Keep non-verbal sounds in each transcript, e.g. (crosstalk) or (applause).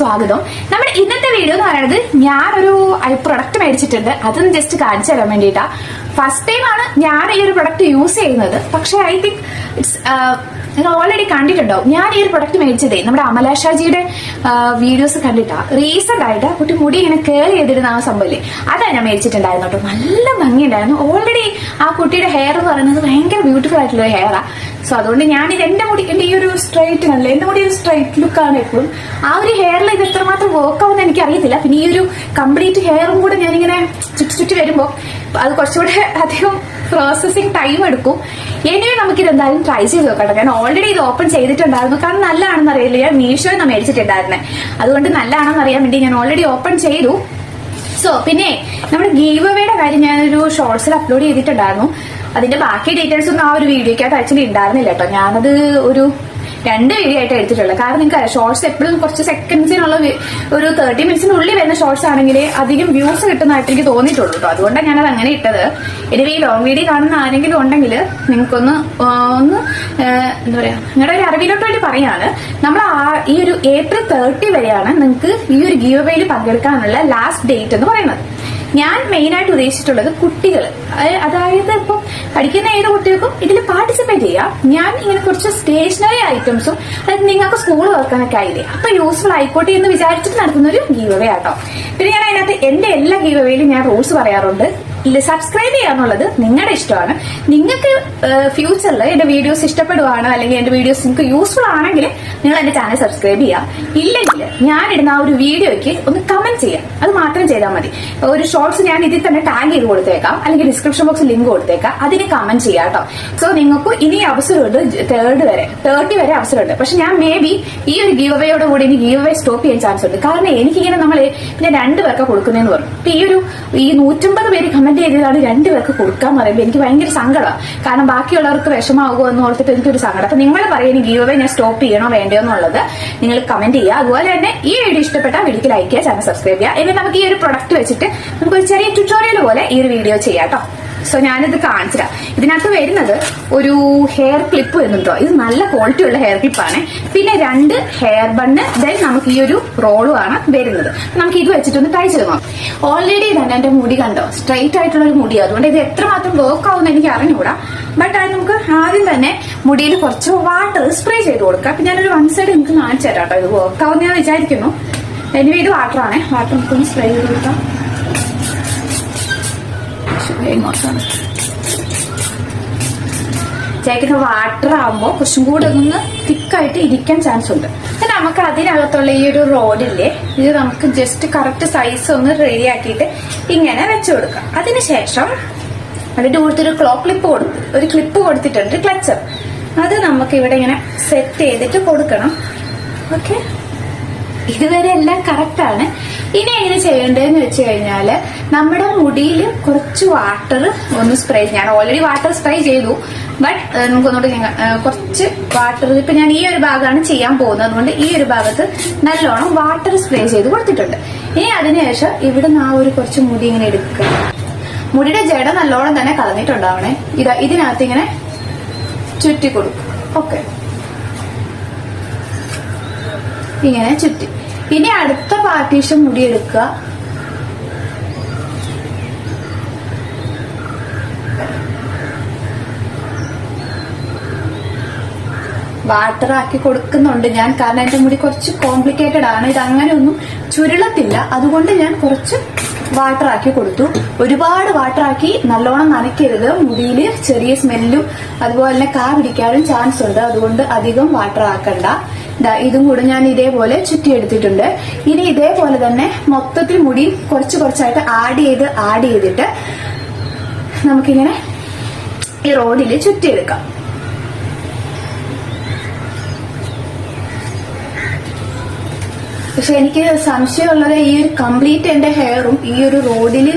സ്വാഗതം. നമ്മുടെ ഇന്നത്തെ വീഡിയോ എന്ന് പറയുന്നത് ഞാനൊരു പ്രൊഡക്റ്റ് മേടിച്ചിട്ടുണ്ട്. അതൊന്ന് ജസ്റ്റ് കാണിച്ചു തരാൻ വേണ്ടിയിട്ടാ. ഫസ്റ്റ് ടൈം ആണ് ഞാൻ ഈ ഒരു പ്രൊഡക്റ്റ് യൂസ് ചെയ്യുന്നത്. പക്ഷെ ഐ തിങ്ക് ഇറ്റ്സ് നിങ്ങൾ ഓൾറെഡി കണ്ടിട്ടുണ്ടാവും. ഞാൻ ഈ ഒരു പ്രൊഡക്റ്റ് മേടിച്ചതേ നമ്മുടെ അമല ഷാജിയുടെ വീഡിയോസ് കണ്ടിട്ടാ. റീസെന്റ് ആയിട്ട് കുട്ടി മുടി ഇങ്ങനെ കെയർ ചെയ്തിരുന്ന ആ സംഭവല്ലേ? അതാണ് ഞാൻ മേടിച്ചിട്ടുണ്ടായിരുന്നു കേട്ടോ. നല്ല ഭംഗിയുണ്ടായിരുന്നു. ഓൾറെഡി ആ കുട്ടിയുടെ ഹെയർ എന്ന് പറയുന്നത് ഭയങ്കര ബ്യൂട്ടിഫുൾ ആയിട്ടുള്ള ഹെയറാണ് ഹെയറാ സോ അതുകൊണ്ട് ഞാൻ ഇത് എന്റെ മുടി എന്റെ ഈ ഒരു സ്ട്രൈറ്റ് നല്ല എന്റെ മുടി ഒരു സ്ട്രൈറ്റ് ലുക്ക് ആണ് എപ്പോഴും. ആ ഒരു ഹെയറിൽ ഇത് എത്രമാത്രം വർക്ക് ആവുമെന്ന് എനിക്ക് അറിയത്തില്ല. പിന്നെ ഈ ഒരു കംപ്ലീറ്റ് ഹെയറും കൂടെ ഞാനിങ്ങനെ ചുറ്റി ചുറ്റി വരുമ്പോൾ അത് കുറച്ചുകൂടെ (laughs) അധികം പ്രോസസ്സിങ് ടൈം എടുക്കും. എനിവേ നമുക്കിത് എന്തായാലും ട്രൈ ചെയ്ത് നോക്കാം ഞാൻ ഓൾറെഡി ഇത് ഓപ്പൺ ചെയ്തിട്ടുണ്ടായിരുന്നു. കാരണം നല്ലതാണെന്ന് അറിയില്ല. ഞാൻ മീഷോ ഞാൻ മേടിച്ചിട്ടുണ്ടായിരുന്നേ. അതുകൊണ്ട് നല്ലതാണെന്ന് അറിയാൻ വേണ്ടി ഞാൻ ഓൾറെഡി ഓപ്പൺ ചെയ്തു. സോ പിന്നെ നമ്മുടെ ഗീവ് അവേയുടെ കാര്യം ഞാനൊരു ഷോർട്സിൽ അപ്ലോഡ് ചെയ്തിട്ടുണ്ടായിരുന്നു. അതിന്റെ ബാക്കി ഡീറ്റെയിൽസ് ഒന്നും ആ ഒരു വീഡിയോക്കകത്ത് ആക്ച്വലി ഉണ്ടായിരുന്നില്ല കേട്ടോ ഞാനത് ഒരു രണ്ട് വീഡിയോ ആയിട്ട് എടുത്തിട്ടുള്ളത് കാരണം നിങ്ങൾക്ക് ഷോർട്സ് എപ്പോഴും കുറച്ച് സെക്കൻഡ്സിനുള്ള ഒരു തേർട്ടി മിനിറ്റ്സിനുള്ളിൽ വരുന്ന ഷോർട്സ് ആണെങ്കിൽ അധികം വ്യൂസ് കിട്ടുന്നതായിട്ട് എനിക്ക് തോന്നിയിട്ടുള്ളൂ കേട്ടോ അതുകൊണ്ടാണ് ഞാനത് അങ്ങനെ ഇട്ടത്. എനിവേ ഈ ലോങ് വീഡിയോ കാണുന്ന ആരെങ്കിലും ഉണ്ടെങ്കിൽ നിങ്ങൾക്കൊന്ന് ഒന്ന് എന്താ പറയാ നിങ്ങളുടെ ഒരു അറിവിലോട്ട് വേണ്ടി പറയാണ്. നമ്മൾ ഈ ഒരു ഏപ്രിൽ തേർട്ടി വരെയാണ് നിങ്ങൾക്ക് ഈ ഒരു ഗീവ് വേയിൽ പങ്കെടുക്കാനുള്ള ലാസ്റ്റ് ഡേറ്റ് എന്ന് പറയുന്നത്. ഞാൻ മെയിൻ ആയിട്ട് ഉദ്ദേശിച്ചിട്ടുള്ളത് കുട്ടികൾ. അതായത് ഇപ്പം പഠിക്കുന്ന ഏത് കുട്ടികൾക്കും ഇതിൽ പാർട്ടിസിപ്പേറ്റ് ചെയ്യാം. ഞാൻ ഇങ്ങനെ കുറച്ച് സ്റ്റേഷനറി ഐറ്റംസും അതായത് നിങ്ങൾക്ക് സ്കൂൾ വർക്കാനൊക്കെ ആയില്ലേ അപ്പൊ യൂസ്ഫുൾ ആയിക്കോട്ടെ എന്ന് വിചാരിച്ചിട്ട് നടത്തുന്ന ഒരു ഗീവ് അവേ ആട്ടോ. പിന്നെ ഞാൻ അതിനകത്ത് എന്റെ എല്ലാ ഗീവ് അവേയിലും ഞാൻ റൂൾസ് പറയാറുണ്ട്. സബ്സ്ക്രൈബ് ചെയ്യാന്നുള്ളത് നിങ്ങളുടെ ഇഷ്ടമാണ്. നിങ്ങൾക്ക് ഫ്യൂച്ചറിൽ എന്റെ വീഡിയോസ് ഇഷ്ടപ്പെടുവാണ് അല്ലെങ്കിൽ എന്റെ വീഡിയോസ് നിങ്ങൾക്ക് യൂസ്ഫുൾ ആണെങ്കിൽ നിങ്ങൾ എന്റെ ചാനൽ സബ്സ്ക്രൈബ് ചെയ്യാം. ഇല്ലെങ്കിൽ ഞാൻ ഇടുന്ന ആ ഒരു വീഡിയോയ്ക്ക് ഒന്ന് കമന്റ് ചെയ്യാം. അത് മാത്രം ചെയ്താൽ മതി. ഒരു ഷോർട്സ് ഞാൻ ഇതിൽ തന്നെ ടാഗ് ചെയ്ത് കൊടുത്തേക്കാം അല്ലെങ്കിൽ ഡിസ്ക്രിപ്ഷൻ ബോക്സിൽ ലിങ്ക് കൊടുത്തേക്കാം. അതിന് കമന്റ് ചെയ്യാം കേട്ടോ. സോ നിങ്ങൾക്ക് ഇനി അവസരമുണ്ട് തേർഡ് വരെ തേർട്ടി വരെ അവസരമുണ്ട്. പക്ഷെ ഞാൻ മേ ബി ഈ ഒരു ഗീവ് അവയോട് കൂടി ഇനി ഗീവ് അവേ സ്റ്റോപ്പ് ചെയ്യാൻ ചാൻസ് ഉണ്ട്. കാരണം എനിക്കിങ്ങനെ നമ്മൾ പിന്നെ രണ്ട് പേർക്ക് കൊടുക്കുന്നതെന്ന് പറഞ്ഞു. ഈ ഒരു ഈ നൂറ്റമ്പത് പേര് കമന്റ് ചെയ്തതാണ് രണ്ട് രണ്ടുപേർക്ക് കൊടുക്കാൻ പറയുമ്പോൾ എനിക്ക് ഭയങ്കര സങ്കടമാണ് കാരണം ബാക്കിയുള്ളവർക്ക് വിഷമാകുമോ എന്ന് ഓർത്തിട്ട് എനിക്കൊരു സങ്കടം. അപ്പൊ നിങ്ങൾ പറയുന്ന ഗീവ് അവേ ഞാൻ സ്റ്റോപ്പ് ചെയ്യണോ വേണ്ടോ എന്നുള്ളത് നിങ്ങൾ കമന്റ് ചെയ്യുക. അതുപോലെ തന്നെ ഈ വീഡിയോ ഇഷ്ടപ്പെട്ടാൽ വീഡിയോക്ക് ലൈക്ക് ചെയ്യുക ചാനൽ സബ്സ്ക്രൈബ് ചെയ്യുക. ഇനി നമുക്ക് ഈ ഒരു പ്രൊഡക്റ്റ് വെച്ചിട്ട് നമുക്ക് ഒരു ചെറിയ ട്യൂട്ടോറിയൽ പോലെ ഈ ഒരു വീഡിയോ ചെയ്യാം കേട്ടോ സോ ഞാനിത് കാണിച്ചില്ല ഇതിനകത്ത് വരുന്നത് ഒരു ഹെയർ ക്ലിപ്പ് വരുന്നുണ്ടോ ഇത് നല്ല ക്വാളിറ്റി ഉള്ള ഹെയർ ക്ലിപ്പാണ് പിന്നെ രണ്ട് ഹെയർ ബണ്ണ് ദെൻ നമുക്ക് ഈ ഒരു റോളും ആണ് വരുന്നത്. നമുക്ക് ഇത് വെച്ചിട്ടൊന്ന് ട്രൈ ചെയ്ത് ഓൾറെഡി തന്നെ എന്റെ മുടി കണ്ടോ? സ്ട്രൈറ്റ് ആയിട്ടുള്ള ഒരു മുടി അതുകൊണ്ട് ഇത് എത്രമാത്രം വർക്ക് ആവുമെന്ന് എനിക്ക് അറിഞ്ഞുകൂടാ. ബട്ട് അത് നമുക്ക് ആദ്യം തന്നെ മുടിയിൽ കുറച്ച് വാട്ടർ സ്പ്രേ ചെയ്ത് കൊടുക്കാം. അപ്പൊ ഞാനൊരു വൺ സൈഡ് നിങ്ങൾക്ക് കാണിച്ചു തരാം കേട്ടോ ഇത് വർക്ക് ആവുമെന്ന് ഞാൻ വിചാരിക്കുന്നു. എനിവേ ഇത് വാട്ടറാണ് വാട്ടർ നമുക്കൊന്ന് സ്പ്രേ ചെയ്ത് കൊടുക്കാം. ചേക്കുന്ന വാട്ടർ ആകുമ്പോൾ കുറച്ചും കൂടെ ഒന്ന് തിക്കായിട്ട് ഇരിക്കാൻ ചാൻസ് ഉണ്ട്. പിന്നെ നമുക്ക് അതിനകത്തുള്ള ഈ ഒരു റോഡില്ലേ ഇത് നമുക്ക് ജസ്റ്റ് കറക്റ്റ് സൈസ് ഒന്ന് റെഡി ആക്കിയിട്ട് ഇങ്ങനെ വെച്ചു കൊടുക്കാം. അതിനുശേഷം അതിന്റെ കൂടുതൽ ക്ലോ ക്ലിപ്പ് കൊടുത്തു ഒരു ക്ലിപ്പ് കൊടുത്തിട്ടുണ്ട് ക്ലച്ചർ അത് നമുക്ക് ഇവിടെ ഇങ്ങനെ സെറ്റ് ചെയ്തിട്ട് കൊടുക്കണം. ഓക്കെ ഇതുവരെ എല്ലാം കറക്റ്റ് ആണ്. ഇനി എങ്ങനെ ചെയ്യേണ്ടതെന്ന് വെച്ച് കഴിഞ്ഞാൽ നമ്മുടെ മുടിയിൽ കുറച്ച് വാട്ടർ ഒന്ന് സ്പ്രേ ഞാൻ ഓൾറെഡി വാട്ടർ സ്പ്രേ ചെയ്തു. ബട്ട് നമുക്കൊന്നുകൂടി കുറച്ച് വാട്ടർ ഇപ്പൊ ഞാൻ ഈ ഒരു ഭാഗമാണ് ചെയ്യാൻ പോകുന്നത്. അതുകൊണ്ട് ഈ ഒരു ഭാഗത്ത് നല്ലോണം വാട്ടർ സ്പ്രേ ചെയ്ത് കൊടുത്തിട്ടുണ്ട്. ഇനി അതിനുശേഷം ഇവിടുന്ന് ആ ഒരു കുറച്ച് മുടി ഇങ്ങനെ എടുക്കുക. മുടിയുടെ ജട നല്ലോണം തന്നെ കളഞ്ഞിട്ടുണ്ടാവണേ. ഇതാ ഇതിനകത്ത് ഇങ്ങനെ ചുറ്റി കൊടുക്കും. ഓക്കെ ഇങ്ങനെ ചുറ്റി. ഇനി അടുത്ത പാർട്ടീഷൻ മുടി എടുക്കുക വാട്ടർ ആക്കി കൊടുക്കുന്നുണ്ട് ഞാൻ കാരണം എന്റെ മുടി കുറച്ച് കോംപ്ലിക്കേറ്റഡ് ആണ്. ഇത് അങ്ങനെ ഒന്നും ചുരുളത്തില്ല. അതുകൊണ്ട് ഞാൻ കുറച്ച് വാട്ടർ ആക്കി കൊടുത്തു. ഒരുപാട് വാട്ടർ ആക്കി നല്ലോണം നനയ്ക്കരുത്. മുടിയിൽ ചെറിയ സ്മെല്ലും അതുപോലെ തന്നെ കാ പിടിക്കാനും ചാൻസ് ഉണ്ട്. അതുകൊണ്ട് അധികം വാട്ടർ ആക്കണ്ട. ഇതും കൂടെ ഞാൻ ഇതേപോലെ ചുറ്റിയെടുത്തിട്ടുണ്ട്. ഇനി ഇതേപോലെ തന്നെ മൊത്തത്തിൽ മുടി കുറച്ച് കുറച്ചായിട്ട് ആഡ് ചെയ്ത് ആഡ് ചെയ്തിട്ട് നമുക്കിങ്ങനെ ഈ റോഡിൽ ചുറ്റിയെടുക്കാം. പക്ഷെ എനിക്ക് സംശയമുള്ളത് ഈ ഒരു കംപ്ലീറ്റ് എന്റെ ഹെയറും ഈ ഒരു റോഡിൽ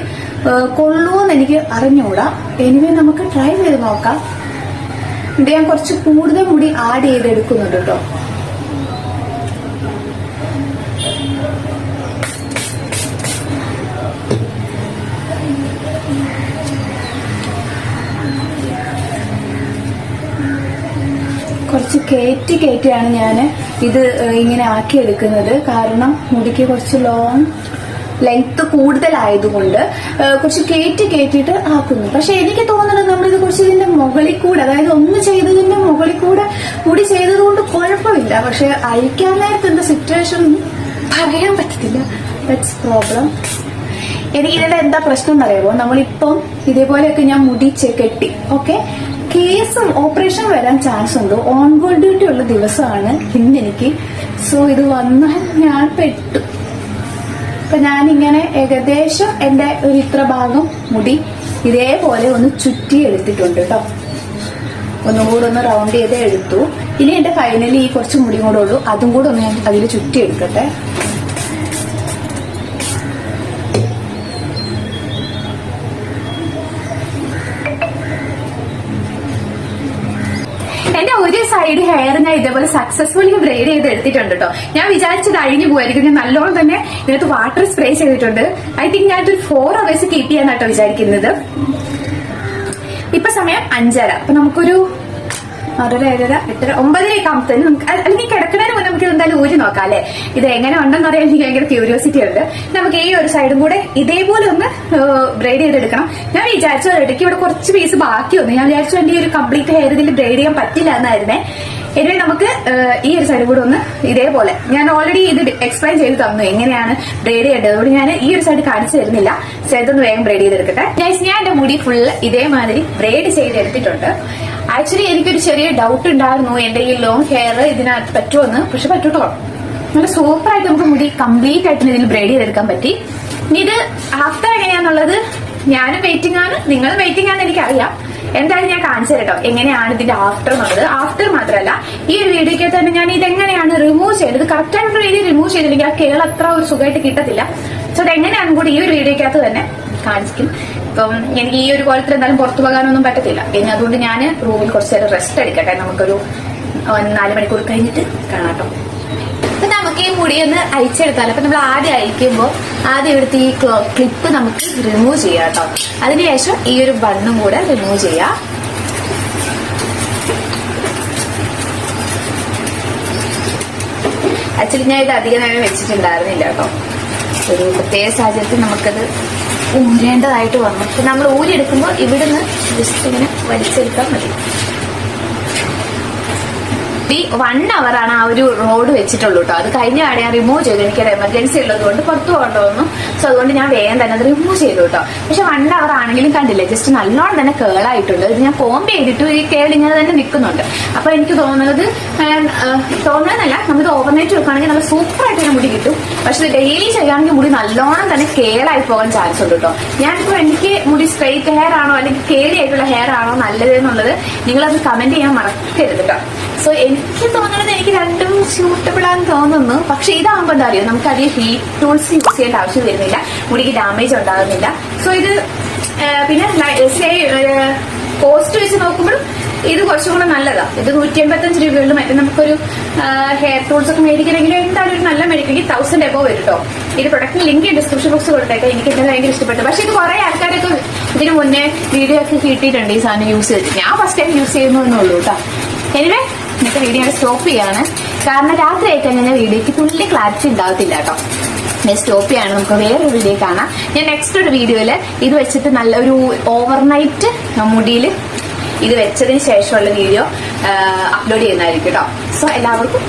കൊള്ളുമെന്ന് എനിക്ക് അറിഞ്ഞുകൂടാ എനിവേ നമുക്ക് ട്രൈ ചെയ്ത് നോക്കാം. ഇത് ഞാൻ കുറച്ച് കൂടുതൽ മുടി ആഡ് ചെയ്തെടുക്കുന്നുണ്ട് കേട്ടോ. കയറ്റി കയറ്റിയാണ് ഞാൻ ഇത് ഇങ്ങനെ ആക്കിയെടുക്കുന്നത്. കാരണം മുടിക്ക് കുറച്ച് ലോങ് ലെങ്ത് കൂടുതലായതുകൊണ്ട് കുറച്ച് കയറ്റി കയറ്റിയിട്ട് ആക്കുന്നു. പക്ഷെ എനിക്ക് തോന്നുന്നത് നമ്മളിത് കുറച്ച് ഇതിന്റെ മുകളിൽ കൂടെ അതായത് ഒന്ന് ചെയ്തതിന്റെ മുകളിൽ കൂടെ മുടി ചെയ്തതുകൊണ്ട് കുഴപ്പമില്ല. പക്ഷെ അഴിക്കാൻ നേരത്തെ എന്താ സിറ്റുവേഷൻ പറയാൻ പറ്റത്തില്ല. പ്രോബ്ലം എനിക്ക് ഇതിന്റെ എന്താ പ്രശ്നം എന്നറിയുമോ നമ്മളിപ്പം ഇതേപോലെയൊക്കെ ഞാൻ മുടി കെട്ടി. ഓക്കെ കേസും ഓപ്പറേഷൻ വരാൻ ചാൻസ് ഉണ്ട്. ഓൺ ബോർഡ് ഡ്യൂട്ടി ഉള്ള ദിവസമാണ് ഇന്ന് എനിക്ക് സോ ഇത് വന്നാൽ ഞാൻ പെട്ടു. അപ്പൊ ഞാനിങ്ങനെ ഏകദേശം എന്റെ ഒരു ഇത്ര ഭാഗം മുടി ഇതേപോലെ ഒന്ന് ചുറ്റി എടുത്തിട്ടുണ്ട് കേട്ടോ ഒന്നുകൂടെ ഒന്ന് റൗണ്ട് ചെയ്തേ എടുത്തു. ഇനി എന്റെ ഫൈനലി ഈ കുറച്ച് മുടി കൂടെ ഉള്ളൂ. അതും കൂടെ ഒന്ന് ഞാൻ അതിൽ ചുറ്റി എടുക്കട്ടെ ഒരു സൈഡ് ഹെയർ ഞാൻ ഇതേപോലെ സക്സസ്ഫുള്ളി ബ്രെയ്ഡ് ചെയ്ത് എടുത്തിട്ടുണ്ട് കേട്ടോ ഞാൻ വിചാരിച്ചത് അഴിഞ്ഞു പോയായിരിക്കും ഞാൻ നല്ലോണം തന്നെ ഇതിനകത്ത് വാട്ടർ സ്പ്രേ ചെയ്തിട്ടുണ്ട്. ഐ തിങ്ക് ഞാൻ ഒരു ഫോർ അവേഴ്സ് കീപ്പ് ചെയ്യാനാട്ടോ വിചാരിക്കുന്നത്. ഇപ്പൊ സമയം അഞ്ചര. അപ്പൊ നമുക്കൊരു ആറര ഏഴര എട്ടര ഒമ്പതരയൊക്കെ ആകുമ്പത്തേന് നമുക്ക് അ- അല്ലെങ്കിൽ നമുക്ക് എന്തായാലും ഊരി നോക്കാം അല്ലെ ഇത് എങ്ങനെ ഉണ്ടെന്ന് അറിയാൻ എനിക്ക് ഭയങ്കര ക്യൂരിയോസിറ്റി ഉണ്ട്. നമുക്ക് ഈ ഒരു സൈഡും കൂടെ ഇതേപോലെ ഒന്ന് ബ്രൈഡ് ചെയ്തെടുക്കണം. ഞാൻ വിചാരിച്ചു ഇടയ്ക്ക് ഇവിടെ കുറച്ച് പീസ് ബാക്കി വന്നു ഞാൻ വിചാരിച്ചു എന്റെ ഒരു കംപ്ലീറ്റ് ഹെയർ ഇതിൽ ബ്രൈഡ് ചെയ്യാൻ പറ്റില്ല എന്നായിരുന്നേ. ഇനി നമുക്ക് ഈ ഒരു സൈഡ് കൂടെ ഒന്ന് ഇതേപോലെ. ഞാൻ ഓൾറെഡി ഇത് എക്സ്പ്ലെയിൻ ചെയ്ത് തന്നു എങ്ങനെയാണ് ബ്രേഡ് ചെയ്യേണ്ടത്. അതുകൊണ്ട് ഞാൻ ഈ ഒരു സൈഡ് കാണിച്ചു തരുന്നില്ല. സൈഡൊന്ന് വേഗം ബ്രേഡ് ചെയ്തെടുക്കട്ടെ. ഗൈസ് ഞാൻ എന്റെ മുടി ഫുള്ള് ഇതേമാതിരി ബ്രേഡ് ചെയ്തെടുത്തിട്ടുണ്ട്. ആക്ച്വലി എനിക്കൊരു ചെറിയ ഡൗട്ട് ഉണ്ടായിരുന്നു. എന്റെ ഈ ലോങ് ഹെയർ ഇതിനകത്ത് പറ്റുമെന്ന് പക്ഷെ പറ്റൂട്ടോ. നല്ല സൂപ്പർ ആയിട്ട് നമുക്ക് മുടി കംപ്ലീറ്റ് ആയിട്ട് ഇതിൽ ബ്രേഡ് ചെയ്തെടുക്കാൻ പറ്റി. ഇനി ഇത് ആഫ്റ്റർ എങ്ങനെയാന്നുള്ളത് ഞാനും വെയിറ്റിംഗ് ആണ്. നിങ്ങൾ വെയിറ്റിംഗ് ആണെന്ന് എനിക്കറിയാം. എന്തായാലും ഞാൻ കാണിച്ചു തരട്ടോ എങ്ങനെയാണ് ഇതിന്റെ ആഫ്റ്റർ എന്നുള്ളത്. ആഫ്റ്റർ മാത്രമല്ല ഈ ഒരു വീഡിയോയ്ക്ക് തന്നെ ഞാൻ ഇത് എങ്ങനെയാണ് റിമൂവ് ചെയ്തത്? കറക്റ്റ് ആയിട്ട് രീതിയിൽ റിമൂവ് ചെയ്തില്ലെങ്കിൽ ആ കേൾ അത്ര ഒരു സുഖമായിട്ട് കിട്ടത്തില്ല. സോ അത് എങ്ങനെയാണെന്ന് കൂടി ഈ ഒരു വീഡിയോയ്ക്കകത്ത് തന്നെ കാണിക്കും. ഇപ്പം എനിക്ക് ഈ ഒരു കോലത്തിൽ എന്തായാലും പുറത്തു പോകാനൊന്നും പറ്റത്തില്ല. ഇനി അതുകൊണ്ട് ഞാൻ റൂമിൽ കുറച്ച് നേരം റെസ്റ്റ് എടുക്കട്ടെ. നമുക്കൊരു നാല് മണിക്കൂർ കഴിഞ്ഞിട്ട് കാണാം കേട്ടോ കൂടി ഒന്ന് അയച്ചെടുത്താൽ അപ്പൊ നമ്മൾ ആദ്യം അയക്കുമ്പോൾ ആദ്യം ഇവിടുത്തെ ഈ ക്ലിപ്പ് നമുക്ക് റിമൂവ് ചെയ്യാം കേട്ടോ. അതിനുശേഷം ഈ ഒരു ബണ്ണും കൂടെ റിമൂവ് ചെയ്യാം. ആക്ച്വലി ഞാൻ ഇത് അധികം നേരം വെച്ചിട്ടുണ്ടായിരുന്നില്ല കേട്ടോ. ഒരു പ്രത്യേക സാഹചര്യത്തിൽ നമുക്കത് ഊരേണ്ടതായിട്ട് വന്നു. നമ്മൾ ഊരിയെടുക്കുമ്പോൾ ഇവിടുന്ന് ജസ്റ്റ് ഇങ്ങനെ വലിച്ചെടുക്കാൻ മതി. ഈ വൺ അവർ ആണ് ആ ഒരു റോഡ് വെച്ചിട്ടുള്ളൂ കേട്ടോ അത് കഴിഞ്ഞ ആടെ റിമൂവ് ചെയ്തു. എനിക്കൊരു എമർജൻസി ഉള്ളത് കൊണ്ട് പുറത്തു പോകേണ്ട വന്നു. സോ അതുകൊണ്ട് ഞാൻ വേഗം തന്നെ അത് റിമൂവ് ചെയ്തു കേട്ടോ പക്ഷെ വൺ അവർ ആണെങ്കിലും കണ്ടില്ലേ ജസ്റ്റ് നല്ലോണം തന്നെ കേൾ ആയിട്ടുണ്ട്. ഇത് ഞാൻ കോമ്പ് ചെയ്തിട്ട് ഈ കേൾ ഇങ്ങനെ തന്നെ നിൽക്കുന്നുണ്ട്. അപ്പൊ എനിക്ക് തോന്നുന്നത് തോന്നുന്നതല്ല നമുക്ക് ഓവർനൈറ്റ് വെക്കുകയാണെങ്കിൽ നല്ല സൂപ്പർ ആയിട്ട് തന്നെ മുടി കിട്ടും. പക്ഷെ ഡെയിലി ചെയ്യുകയാണെങ്കിൽ മുടി നല്ലോണം തന്നെ കേളായി പോകാൻ ചാൻസ് ഉണ്ട് കേട്ടോ ഞാനിപ്പോ എനിക്ക് മുടി സ്ട്രെയിറ്റ് ഹെയർ ആണോ അല്ലെങ്കിൽ കേളി ആയിട്ടുള്ള ഹെയർ ആണോ നല്ലത് എന്നുള്ളത് നിങ്ങളത് കമന്റ് ചെയ്യാൻ മറക്കരുത് കേട്ടോ സോ എനിക്ക് തോന്നുന്നത് എനിക്ക് രണ്ടും സ്യൂട്ടബിൾ ആണെന്ന് തോന്നുന്നു. പക്ഷെ ഇതാകുമ്പോൾ എന്താ അറിയോ? നമുക്ക് അധികം ഹീറ്റ് ടൂൾസ് യൂസ് ചെയ്യേണ്ട ആവശ്യം വരുന്നില്ല. മുടിക്ക് ഡാമേജ് ഉണ്ടാകുന്നില്ല. സോ ഇത് പിന്നെ കോസ്റ്റ് വെച്ച് നോക്കുമ്പോഴും ഇത് കുറച്ചും കൂടെ നല്ലതാ. ഇത് നൂറ്റി എൺപത്തഞ്ച് രൂപയുള്ള മറ്റേ നമുക്കൊരു ഹെയർ ടൂൾസ് ഒക്കെ മേടിക്കണമെങ്കിൽ എന്തായാലും ഒരു നല്ല മേടിക്കണമെങ്കിൽ തൗസൻഡ് എബോ വരും കേട്ടോ ഇത് പ്രൊഡക്റ്റിന് ലിങ്ക് ഡിസ്ക്രിപ്ഷൻ ബോക്സ് കൊടുത്തേക്കാം. എനിക്ക് എന്തായാലും ഭയങ്കര ഇഷ്ടപ്പെട്ടു. പക്ഷെ ഇത് കുറെ ആൾക്കാരൊക്കെ ഇതിന് മുന്നേ വീഡിയോ ഒക്കെ കിട്ടിയിട്ടുണ്ട് ഈ സാധനം യൂസ് ചെയ്തിട്ട്. ഞാൻ ഫസ്റ്റ് ടൈം യൂസ് ചെയ്യുന്നു എന്നുള്ളൂ കേട്ടോ എനിവേ ഇന്നത്തെ വീഡിയോ ഞാൻ സ്റ്റോപ്പ് ചെയ്യാണ്. കാരണം രാത്രി ആയിട്ട് കഴിഞ്ഞാൽ വീഡിയോക്ക് തുള്ളി ക്ലാരിറ്റി ഉണ്ടാവത്തില്ല കേട്ടോ. ഞാൻ സ്റ്റോപ്പ് ചെയ്യാണ്. നമുക്ക് വേറൊരു വീഡിയോ കാണാം. ഞാൻ നെക്സ്റ്റ് ഒരു വീഡിയോയിൽ ഇത് വെച്ചിട്ട് നല്ല ഒരു ഓവർനൈറ്റ് മുടിയിൽ ഇത് വെച്ചതിന് ശേഷമുള്ള വീഡിയോ അപ്ലോഡ് ചെയ്യുന്നതായിരിക്കും കേട്ടോ. സോ എല്ലാവർക്കും